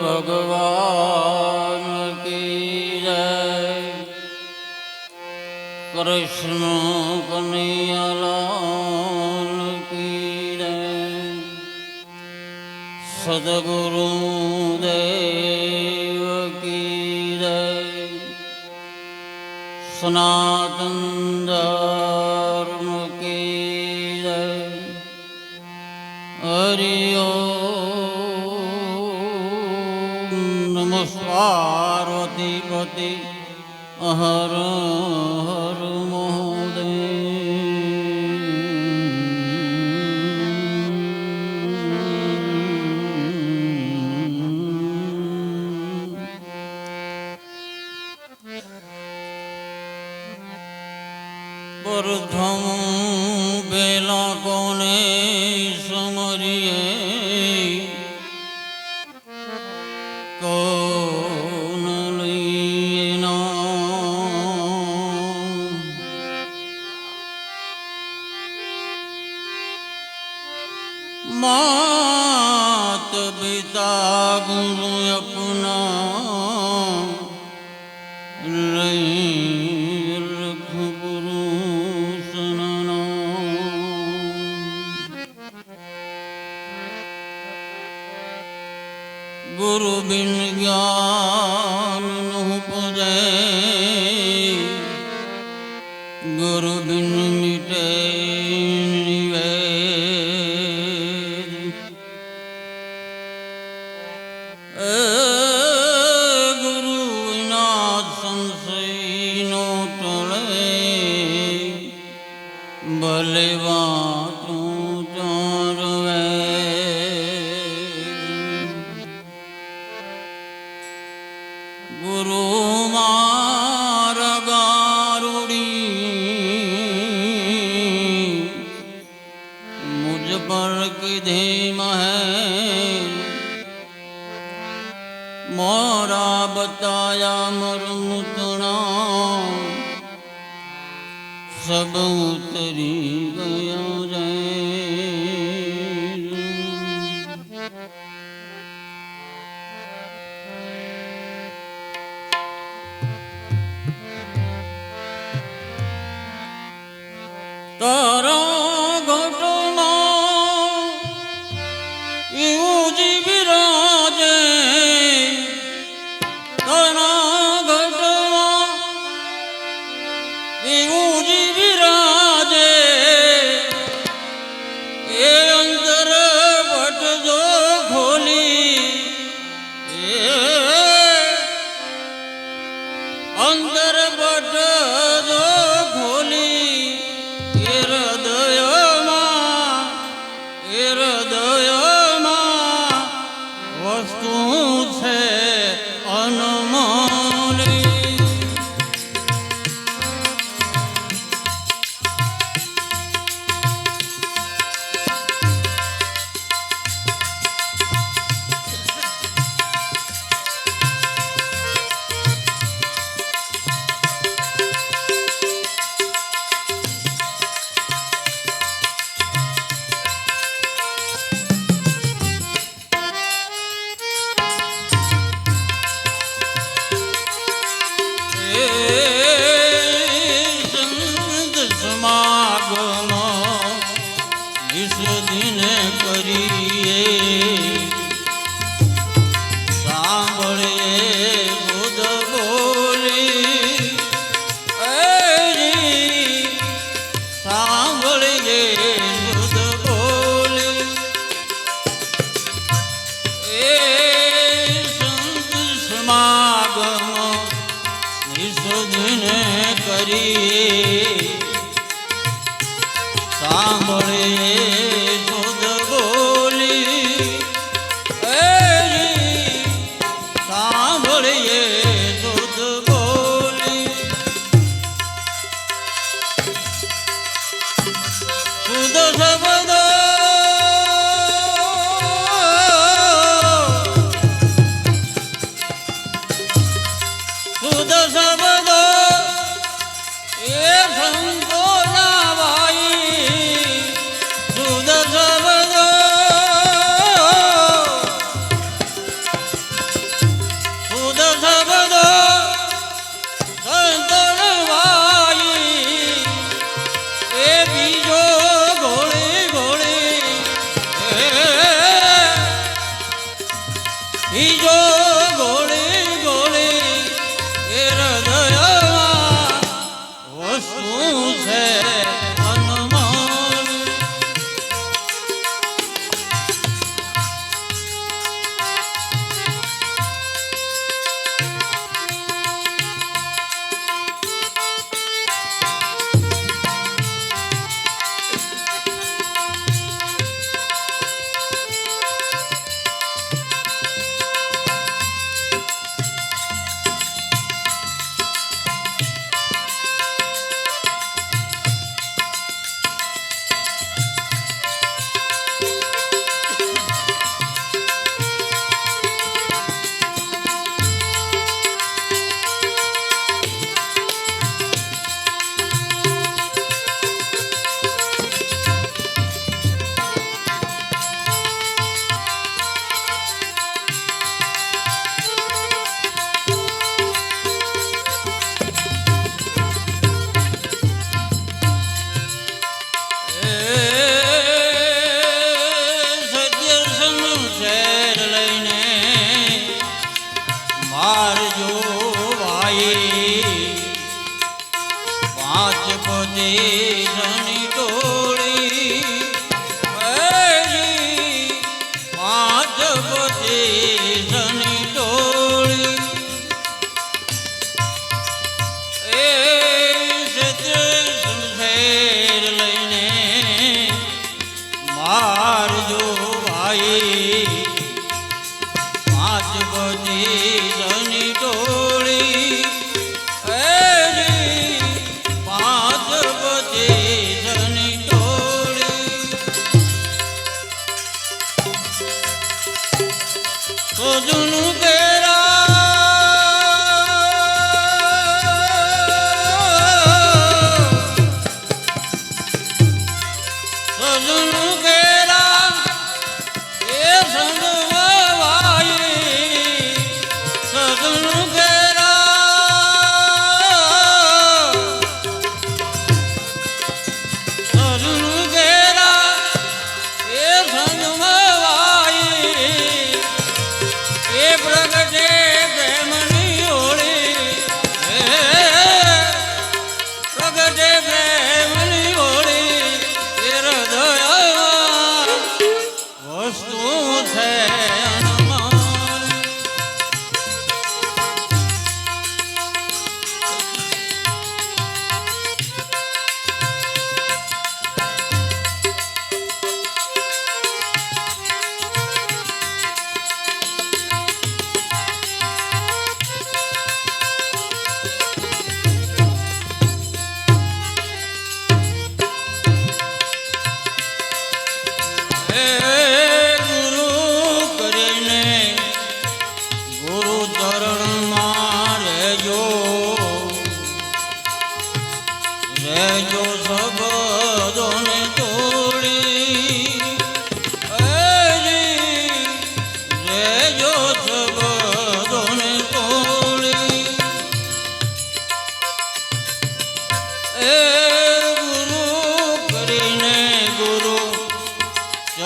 ભગવાન કી કૃષ્ણ કનૈયાલાલ કી સદગુરુ દેવ કી સનાતન ધર્મ કી જય. પાર્વતી પતિ હર હર મહોદય પ્રથમ પેલા કોને સમરીએ? માત પિતા ગુરુ અપના લઈ રખ ગુરુ સનના ગુરુ બિન સબ ઉતરી ગયો રે તારા ઘટમાં એવું જ સમાગમ વિસર્જન કરી. સાંભળે શુદ્ધ બોલી એરી પાંચ પદે જણી ટોળી પાંચ પદે જણી ટોળી એ સંઘેર ટોળી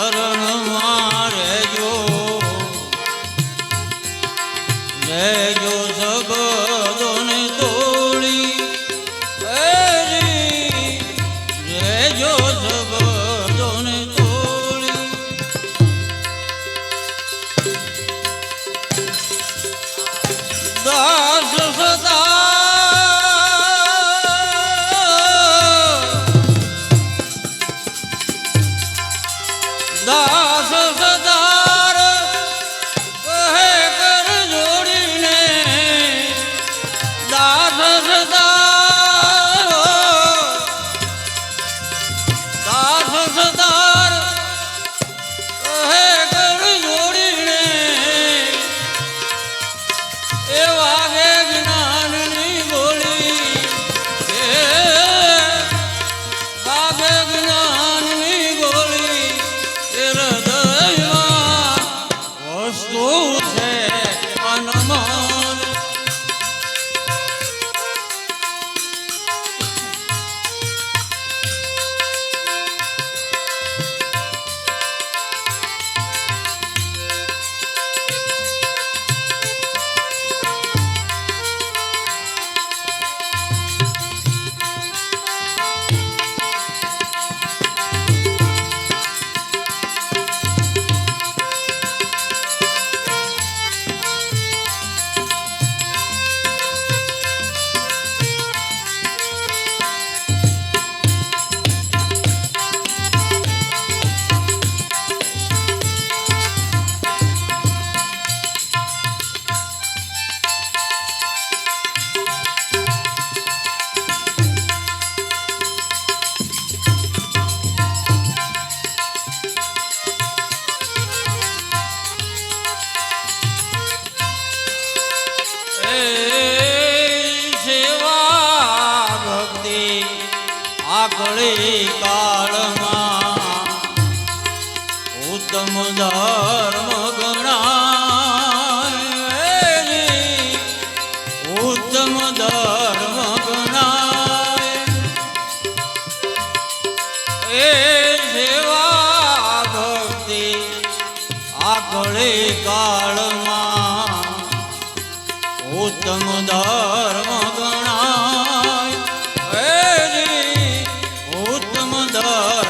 சரணமா આગળી કાળમાં ઉત્તમ ધર્મ ઉત્તમ